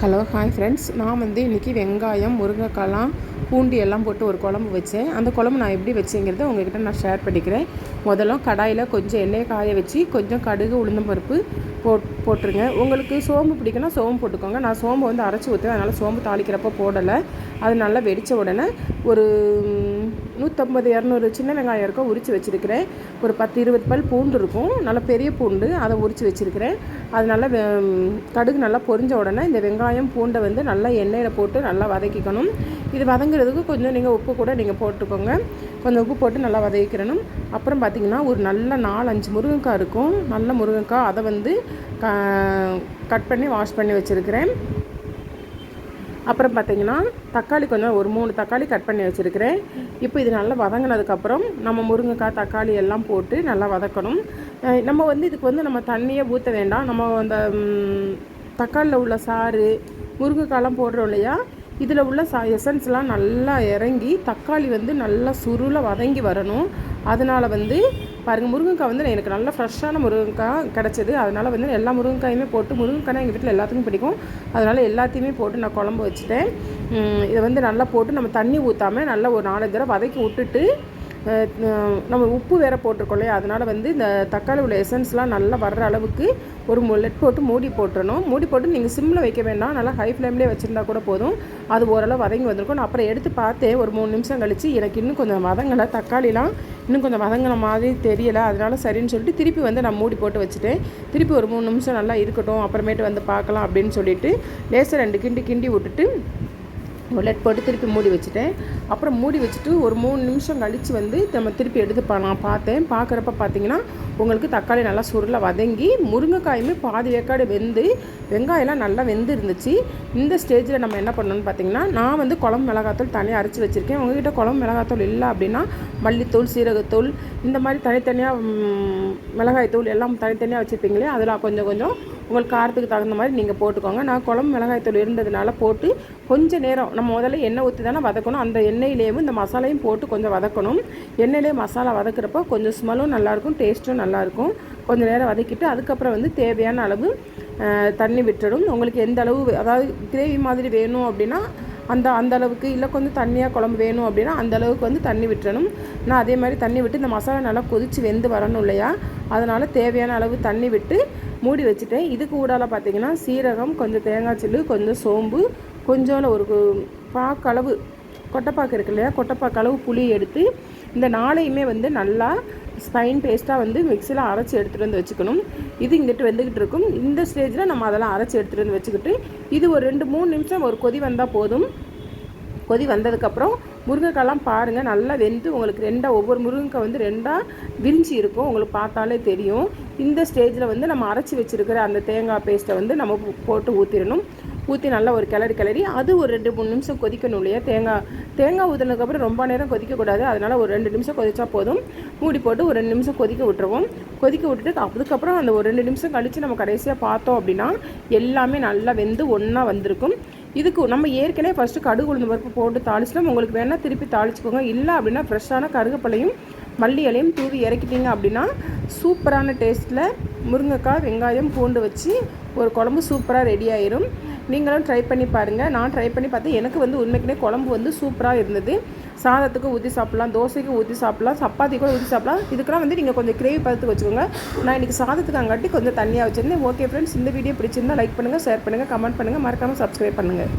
Hello hi friends நான் வந்து இன்றைக்கி வெங்காயம் முருங்கைக்காய்லாம் பூண்டு எல்லாம் போட்டு ஒரு குழம்பு வச்சேன். அந்த குழம்பு நான் எப்படி வச்சேங்கிறத உங்ககிட்ட நான் ஷேர் பண்ணிக்கிறேன். முதல்ல கடாயில் கொஞ்சம் எண்ணெயை காய வச்சு கொஞ்சம் கடுகு உளுந்தம் பருப்பு போட் போட்டுருங்க. உங்களுக்கு சோம்பு பிடிக்குன்னா சோம்பு போட்டுக்கோங்க. நான் சோம்பு வந்து அரைச்சி ஊற்றுவேன் அதனால் சோம்பு தாளிக்கிறப்போ போடலை. அது நல்லா வெடித்த உடனே ஒரு நூற்றம்பது இரநூறு சின்ன வெங்காயம் இருக்கும் உரித்து வச்சுருக்கிறேன். ஒரு பத்து இருபது பல் பூண்டு இருக்கும். நல்லா பெரிய பூண்டு அதை உரித்து வச்சுருக்கிறேன். அது நல்லா கடுகு நல்லா பொரிஞ்ச உடனே இந்த வெங்காயம் பூண்டை வந்து நல்லா எண்ணெயில் போட்டு நல்லா வதக்கிக்கணும். இது வதங்குறதுக்கு கொஞ்சம் நீங்கள் உப்பு கூட நீங்கள் போட்டுக்கோங்க. கொஞ்சம் உப்பு போட்டு நல்லா வதக்கிக்கிறணும் அப்புறம் பார்த்திங்கன்னா ஒரு நல்ல நாலஞ்சு முருங்கைக்காய் இருக்கும். நல்ல முருங்கைக்காய் அதை வந்து கட் பண்ணி வாஷ் பண்ணி வச்சுருக்கிறேன். அப்புறம் பார்த்திங்கன்னா தக்காளி கொஞ்சம் ஒரு மூணு தக்காளி கட் பண்ணி வச்சுருக்கிறேன். இப்போ இது நல்லா வதங்கினதுக்கப்புறம் நம்ம முருங்கைக்காய் தக்காளி எல்லாம் போட்டு நல்லா வதக்கணும். நம்ம வந்து இதுக்கு வந்து நம்ம தண்ணியை ஊற்ற வேண்டாம். நம்ம அந்த தக்காளியில் உள்ள சாறு முருங்கைக்காயெலாம் போடுறோம் இல்லையா? இதில் உள்ள சா எசன்ஸ்லாம் நல்லா இறங்கி தக்காளி வந்து நல்லா சுருளை வதங்கி வரணும். அதனால் வந்து பாருங்கள் முருங்கைக்காய் வந்து எனக்கு நல்ல ஃப்ரெஷ்ஷான முருங்கைக்காய் கிடச்சிது. அதனால் வந்து எல்லா முருங்கைக்காயுமே போட்டு முருங்கைக்காய் எங்கள் வீட்டில் எல்லாத்துக்கும் பிடிக்கும். அதனால் எல்லாத்தையுமே போட்டு நான் குழம்பு வச்சுட்டேன். இதை வந்து நல்லா போட்டு நம்ம தண்ணி ஊற்றாமல் நல்லா ஒரு நாலஞ்சு தடவை வதக்கி விட்டுட்டு நம்ம உப்பு வேறு போட்டிருக்கோம் இல்லையா? அதனால் வந்து இந்த தக்காளி உள்ள எசன்ஸ்லாம் நல்லா வர்ற அளவுக்கு ஒரு லெட் போட்டு மூடி போட்டுறணும். மூடி போட்டு நீங்கள் சிம்மில் வைக்க வேண்டாம். நல்லா ஹை ஃப்ளேம்லேயே வச்சுருந்தா கூட போதும். அது ஓரளவு வதங்கி வந்திருக்கும். நான் அப்புறம் எடுத்து பார்த்தேன். ஒரு மூணு நிமிஷம் கழித்து எனக்கு இன்னும் கொஞ்சம் வதங்கலை. தக்காளிலாம் இன்னும் கொஞ்சம் வதங்கின மாதிரி தெரியலை. அதனால சரின்னு சொல்லிட்டு திருப்பி வந்து நான் மூடி போட்டு வச்சுட்டேன். திருப்பி ஒரு மூணு நிமிஷம் நல்லா இருக்கட்டும். அப்புறமேட்டு வந்து பார்க்கலாம் அப்படின்னு சொல்லிட்டு லேசர் ரெண்டு கிண்டி கிண்டி விட்டுட்டு லெட் போட்டு திருப்பி மூடி வச்சுட்டேன். அப்புறம் மூடி வச்சுட்டு ஒரு மூணு நிமிஷம் கழித்து வந்து நம்ம திருப்பி எடுத்து நான் பார்த்தேன். பார்க்குறப்ப பார்த்தீங்கன்னா உங்களுக்கு தக்காளி நல்லா சுருளை வதங்கி முருங்கைக்காயுமே பாதி வேக்காடு வெந்து வெங்காயம்லாம் நல்லா வெந்து இருந்துச்சு இந்த ஸ்டேஜில் நம்ம என்ன பண்ணணும்னு பார்த்தீங்கன்னா நான் வந்து குழம்பு மிளகாத்தூள் தனியாக அரைச்சி வச்சுருக்கேன். உங்ககிட்ட குழம்பு மிளகாத்தூள் இல்லை அப்படின்னா மல்லித்தூள் சீரகத்தூள் இந்த மாதிரி தனித்தனியாக மிளகாய்த்தூள் எல்லாம் தனித்தனியாக வச்சுருப்பீங்களே அதில் கொஞ்சம் கொஞ்சம் உங்களுக்கு காரத்துக்கு தகுந்த மாதிரி நீங்கள் போட்டுக்கோங்க. நான் குழம்பு மிளகாய்த்தூள் இருந்ததுனால போட்டு கொஞ்சம் நேரம் நம்ம முதல்ல எண்ணெய் ஊற்றி தானே வதக்கணும். அந்த எண்ணெயிலேயும் இந்த மசாலையும் போட்டு கொஞ்சம் வதக்கணும். எண்ணெயிலே மசாலா வதக்குறப்போ கொஞ்சம் ஸ்மெல்லும் நல்லாயிருக்கும் டேஸ்ட்டும் நல்லாயிருக்கும். கொஞ்சம் நேரம் வதக்கிட்டு அதுக்கப்புறம் வந்து தேவையான அளவு தண்ணி விட்டுடும் உங்களுக்கு எந்த அளவு அதாவது கிரேவி மாதிரி வேணும் அப்படின்னா அந்த அந்த அளவுக்கு இல்லை கொஞ்சம் தண்ணியாக குழம்பு வேணும் அப்படின்னா அந்த அளவுக்கு வந்து தண்ணி விட்டுறணும். நான் அதே மாதிரி தண்ணி விட்டு இந்த மசாலா நல்லா கொதித்து வெந்து வரணும் இல்லையா? அதனால் தேவையான அளவு தண்ணி விட்டு மூடி வச்சுட்டேன். இதுக்கு ஊடால பார்த்தீங்கன்னா சீரகம் கொஞ்சம் தேங்காய் சில்லு கொஞ்சம் சோம்பு கொஞ்சோண்டு ஒரு பாக்களவு கொட்டைப்பாக்கு இருக்கு இல்லையா? கொட்டைப்பாக்களவு அளவு புளி எடுத்து இந்த நாளையுமே வந்து நல்லா ஸ்பைன் பேஸ்ட்டாக வந்து மிக்சியில் அரைச்சி எடுத்துகிட்டு வந்து வச்சுக்கணும். இது இங்கிட்டு வந்துக்கிட்டு இருக்கும். இந்த ஸ்டேஜில் நம்ம அதெல்லாம் அரைச்சி எடுத்துகிட்டு வந்து வச்சுக்கிட்டு இது ஒரு ரெண்டு மூணு நிமிஷம் ஒரு கொதி வந்தால் போதும். கொதி வந்ததுக்கப்புறம் முருங்கைக்காய்லாம் பாருங்கள் நல்லா வெந்து உங்களுக்கு ரெண்டாக ஒவ்வொரு முருங்கைக்காய் வந்து ரெண்டாக விரிஞ்சி இருக்கும். உங்களுக்கு பார்த்தாலே தெரியும். இந்த ஸ்டேஜில் வந்து நம்ம அரைச்சி வச்சுருக்கிற அந்த தேங்காய் பேஸ்ட்டை வந்து நம்ம போட்டு ஊற்றிடணும் ஊற்றி நல்லா ஒரு கிளறி கிளறி அது ஒரு ரெண்டு மூணு நிமிஷம் கொதிக்கணும் இல்லையா தேங்காய் தேங்காய் ஊற்றினதுக்கப்புறம் ரொம்ப நேரம் கொதிக்கக்கூடாது. அதனால் ஒரு ரெண்டு நிமிஷம் கொதிச்சா போதும். மூடி போட்டு ஒரு ரெண்டு நிமிஷம் கொதிக்க விட்டுருவோம். கொதிக்க விட்டுட்டு அதுக்கப்புறம் அந்த ஒரு ரெண்டு நிமிஷம் கழித்து நம்ம கடைசியாக பார்த்தோம் அப்படின்னா எல்லாமே நல்லா வெந்து ஒன்றா வந்திருக்கும். இதுக்கு நம்ம ஏற்கனவே ஃபஸ்ட்டு கடுகு உளுந்து பருப்பு போட்டு தாளிச்சிட்டோம். உங்களுக்கு வேணால் திருப்பி தாளிச்சுக்கோங்க. இல்லை அப்படின்னா ஃப்ரெஷ்ஷான கருகப்பழையும் மல்லி இலையும் தூவி இறக்கிட்டீங்க அப்படின்னா சூப்பரான டேஸ்ட்டில் முருங்கைக்காய் வெங்காயம் பூண்டு வச்சு ஒரு குழம்பு சூப்பராக ரெடி ஆயிரும். நீங்களும் ட்ரை பண்ணி பாருங்கள் நான் ட்ரை பண்ணி பார்த்தேன். எனக்கு வந்து உண்மைக்குனே குழம்பு வந்து சூப்பராக இருந்தது. சாதத்துக்கு ஊற்றி சாப்பிட்லாம் தோசைக்கு ஊற்றி சாப்பிட்லாம் சப்பாத்தி கூட ஊற்றி சாப்பிட்லாம். இதுக்கெல்லாம் வந்து நீங்கள் கொஞ்சம் கிரேவி பார்த்து வச்சுக்கோங்க. நான் இன்றைக்கி சாதத்துக்கு அங்காட்டி கொஞ்சம் தண்ணியாக வச்சுருந்தேன். ஓகே ஃப்ரெண்ட்ஸ் இந்த வீடியோ பிடிச்சிருந்தா லைக் பண்ணுங்கள் ஷேர் பண்ணுங்கள் கமெண்ட் பண்ணுங்கள் மறக்காமல் சப்ஸ்கிரைப் பண்ணுங்கள்